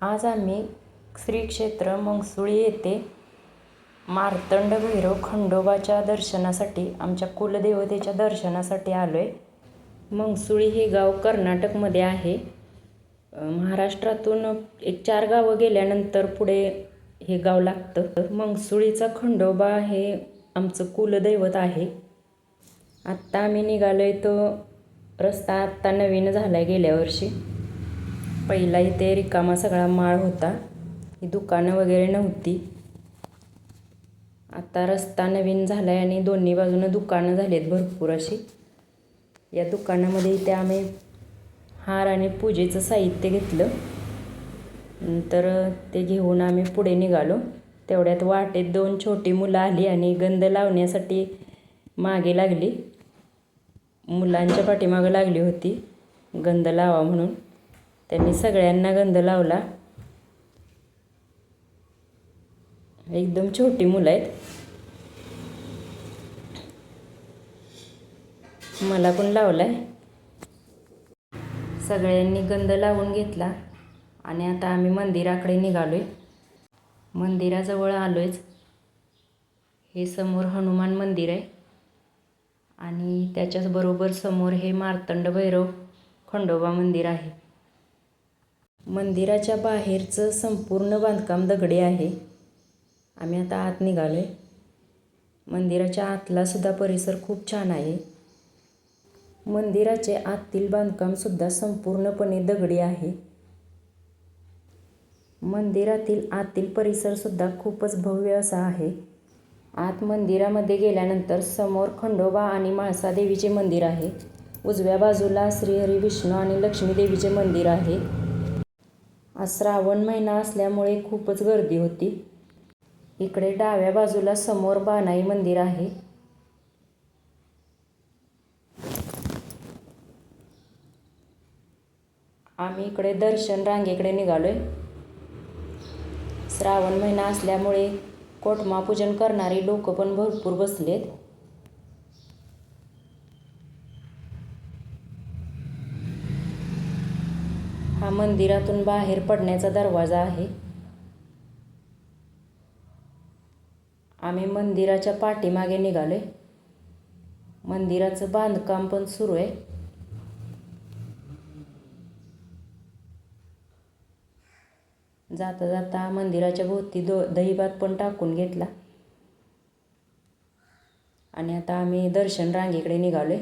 आज आम्ही श्री क्षेत्र मंगसुळी येथे मार्तंड भैरव खंडोबाच्या दर्शनासाठी आमच्या कुलदेवतेच्या दर्शनासाठी आलो आहे मंगसुळी हे गाव कर्नाटकमध्ये आहे. महाराष्ट्रातून एक चार गावं गेल्यानंतर पुढे हे गाव लागतं. मंगसुळीचा खंडोबा हे आमचं कुलदैवत आहे. आत्ता आम्ही निघालो आहे तो रस्ता आत्ता नवीन झाला आहे गेल्या वर्षी. पहिला इथे रिकामा सगळा माळ होता. ही दुकानं वगैरे नव्हती. आता रस्ता नवीन झाला आहे आणि दोन्ही बाजूनं दुकानं झाली आहेत भरपूर अशी. या दुकानामध्ये इथे आम्ही हार आणि पूजेचं साहित्य घेतलं. नंतर ते घेऊन आम्ही पुढे निघालो. तेवढ्यात वाटेत दोन छोटी मुलं आली आणि गंध लावण्यासाठी मागे लागली. मुलांच्या पाठीमागं लागली होती. गंध लावा म्हणून. त्यांनी सगळ्यांना गंध लावला. एकदम छोटी मुलं आहेत. मला पण लावलाय. सगळ्यांनी गंध लावून घेतला आणि आता आम्ही मंदिराकडे निघालोय. मंदिराजवळ आलोयच. हे समोर हनुमान मंदिर आहे. आणि त्याच्याच बरोबर समोर हे मार्तंड भैरव खंडोबा मंदिर आहे. मंदिराच्या बाहेरचं संपूर्ण बांधकाम दगडी आहे. आम्ही आता आत निघालो आहे मंदिराच्या आतलासुद्धा परिसर खूप छान आहे. मंदिराचे आतील बांधकामसुद्धा संपूर्णपणे दगडी आहे. मंदिरातील आतील परिसरसुद्धा खूपच भव्य असा आहे. आत मंदिरामध्ये गेल्यानंतर समोर खंडोबा आणि म्हाळसादेवीचे मंदिर आहे. उजव्या बाजूला श्रीहरी विष्णू आणि लक्ष्मी देवीचे मंदिर आहे. आज श्रावण महिना असल्यामुळे खूपच गर्दी होती. इकडे डाव्या बाजूला समोर बानाई मंदिर आहे. आम्ही इकडे दर्शन रांगेकडे निघालोय. श्रावण महिना असल्यामुळे कोटमापूजन करणारी लोक पण भरपूर बसलेत. हा मंदिरातून बाहेर पडण्याचा दरवाजा आहे. आम्ही मंदिराच्या पाठीमागे निघालोय. मंदिराचं बांधकाम पण सुरू आहे. जाता जाता मंदिराच्या भोवती दो दहीभात पण टाकून घेतला. आणि आता आम्ही दर्शन रांगेकडे निघालोय.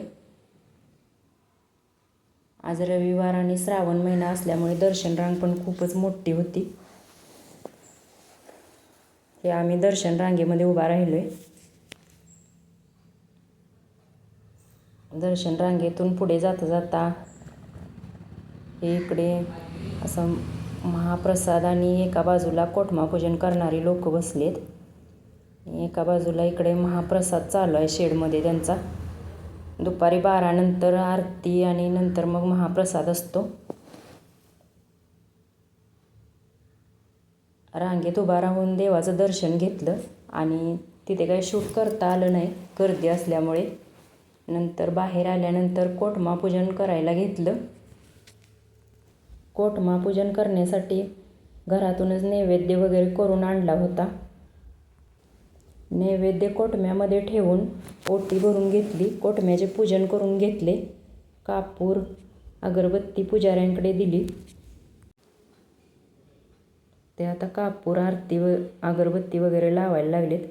आज रविवार आणि श्रावण महिना असल्यामुळे दर्शन रांग पण खूपच मोठी होती. हे आम्ही दर्शन रांगेमध्ये उभा राहिलो आहे दर्शन रांगेतून पुढे जाता जाता हे इकडे असं महाप्रसाद आणि एका बाजूला कोठमापूजन करणारी लोक बसलेत. एका बाजूला इकडे महाप्रसाद चालू आहे शेडमध्ये त्यांचा. दुपारी बारानंतर आरती आणि नंतर मग महाप्रसाद असतो. रांगेत उभा राहून देवाचं दर्शन घेतलं आणि तिथे काही शूट करता आलं नाही गर्दी असल्यामुळे. नंतर बाहेर आल्यानंतर कोटमापूजन करायला घेतलं. कोटमापूजन करण्यासाठी घरातूनच नैवेद्य वगैरे करून आणला होता. नैवेद्य कोटम्यामध्ये ठेवून ओटी भरून घेतली कोटम्याचे पूजन करून घेतले. कापूर अगरबत्ती पुजाऱ्यांकडे दिली. ते आता कापूर आरती व अगरबत्ती वगैरे लावायला लागलेत.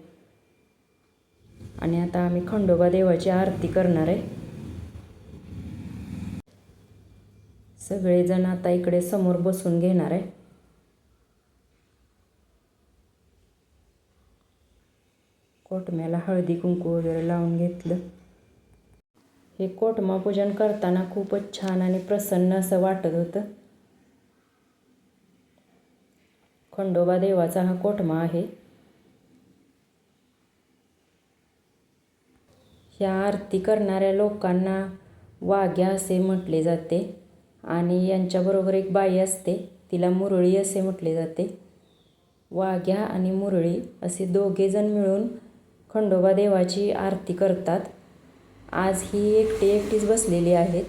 आणि आता आम्ही खंडोबा देवाची आरती करणार आहे. सगळेजण आता इकडे समोर बसून घेणार आहे. कोटम्याला हळदी कुंकू वगैरे लावून घेतलं. हे कोटमा पूजन करताना खूपच छान आणि प्रसन्न असं वाटत होतं. खंडोबा देवाचा हा कोटमा आहे. ह्या आरती करणाऱ्या लोकांना वाघ्या असे म्हटले जाते आणि यांच्याबरोबर एक बाई असते तिला मुरळी असे म्हटले जाते. वाघ्या आणि मुरळी असे दोघेजण मिळून खंडोबा देवाची आरती करतात. आज ही एकटी एकटीच बसलेली आहेत.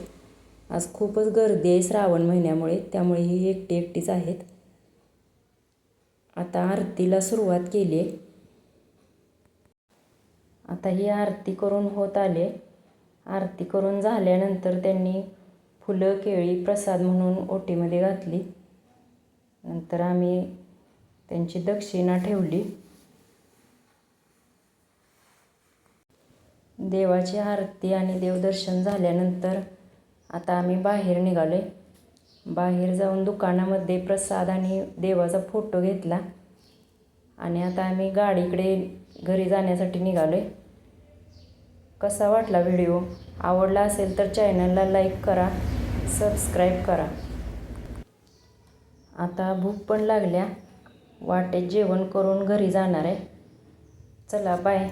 आज खूपच गर्दी आहे श्रावण महिन्यामुळे त्यामुळे ही एकटी एकटीच आहेत. आता आरतीला सुरुवात केली. आहे आता ही आरती करून होत आले. आरती करून झाल्यानंतर त्यांनी फुलं केळी प्रसाद म्हणून ओटीमध्ये घातली. नंतर आम्ही त्यांची दक्षिणा ठेवली. देवाची आरती आणि देवदर्शन झाल्यानंतर आता आम्ही बाहेर निघालो बाहेर जाऊन दुकानामध्ये प्रसाद आणि देवाचा फोटो घेतला. आणि आता आम्ही गाडीकडे घरी जाण्यासाठी निघालो आहे कसा वाटला व्हिडिओ? आवडला असेल तर चॅनलला लाईक करा सबस्क्राईब करा. आता भूक पण लागल्या. वाटेत जेवण करून घरी जाणार आहे. चला बाय.